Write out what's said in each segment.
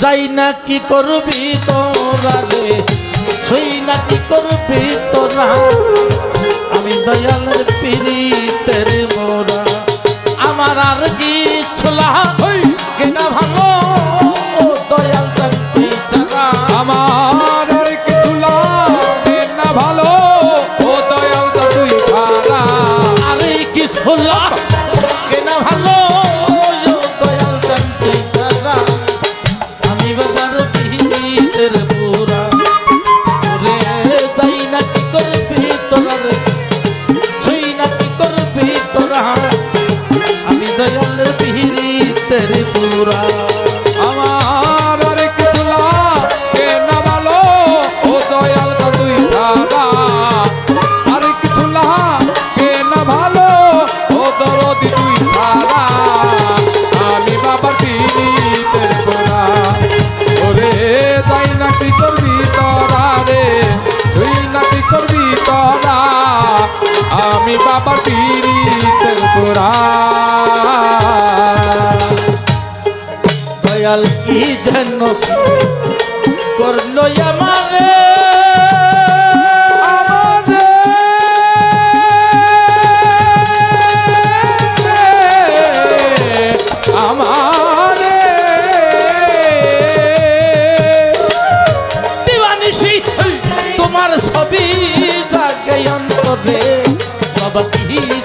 যাই না কি করবি তোরা রে? সই না কি করবি তোরা? আমি দয়ালের পিড়িতের মোরা। আমার আর কি ছোলা পিড়িতের আমার আর কিছু লাগে না ভালো, ও দয়াল তুই ছাড়া আর কিছু লাগে না ভালো, ও দরদি তুই ছাড়া আমি বাবার পীড়িতের গোড়া। ওরে, যাই না কি করবি তোরা রে? তুই না কি করবি তোরা আমি বাবার পীড়িতের বাবা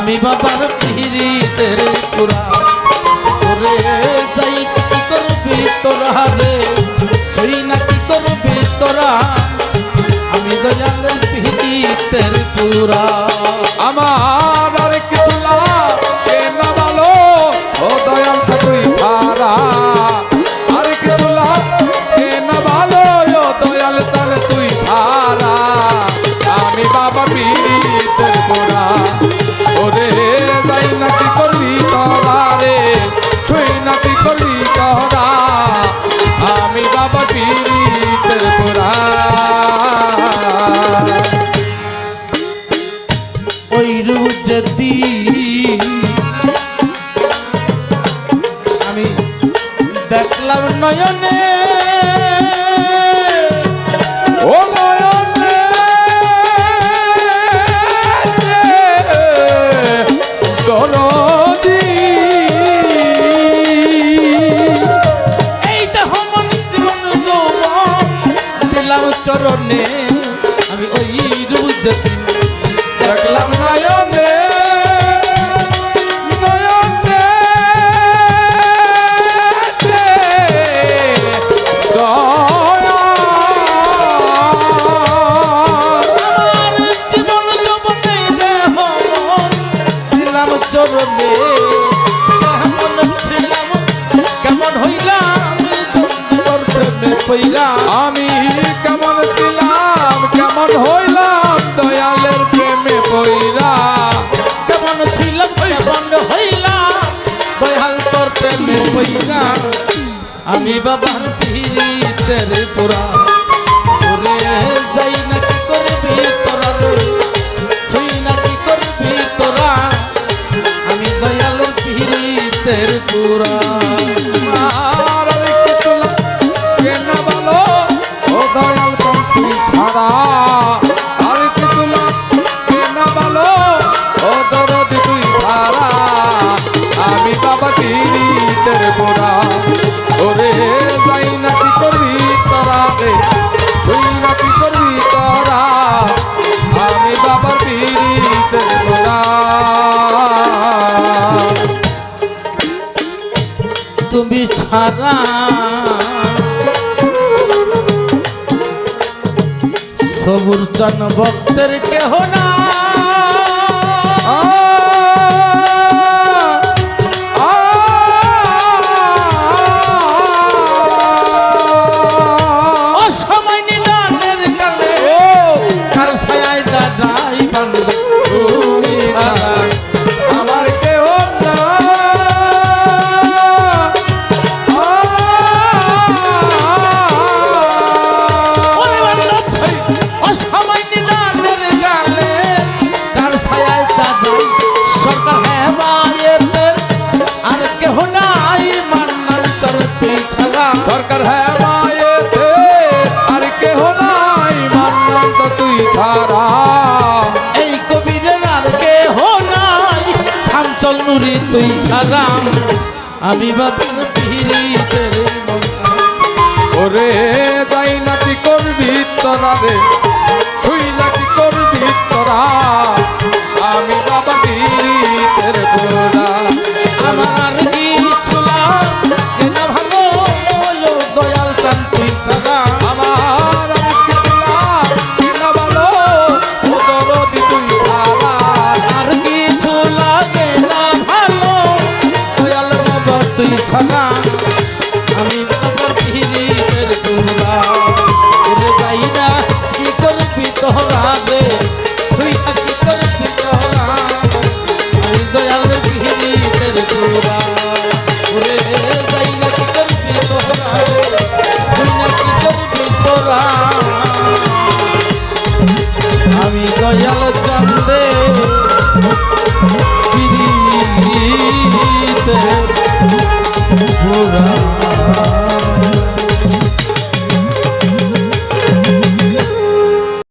আমি বাবার পিড়িতের পুরা ওরে যাই কি করবি তোরা রে? তুই না কি করবি তোরা? আমি দয়ালের পিড়িতের পুরা যদি আমি দেখলাম নয়নে ও নয়নে দরদি এই দেহ মন জীবন আমি ওই যদি প্রেমে পইলাম আমি কেমন ছিলাম কেমন হইলাম দয়ালের প্রেমে পইরা। কেমন ছিলাম কেমন হইলাম দয়াল তোর প্রেমে পইলা আমি বাবার পিড়িতের পুরা। ওরে যাই না কি করবি তোরা তুই না কি করবি তোরা? আমি দয়ালের পিড়িতের পুরা। তীরিতের গোড়া ওরে যাই না করবি তোরা তুই না করবি তোরা? আমি বাবার তীরিতের গোড়া তুমি ছাড়া সবুর চন ভক্তের কেহ না তুই সালাম আমি বাবার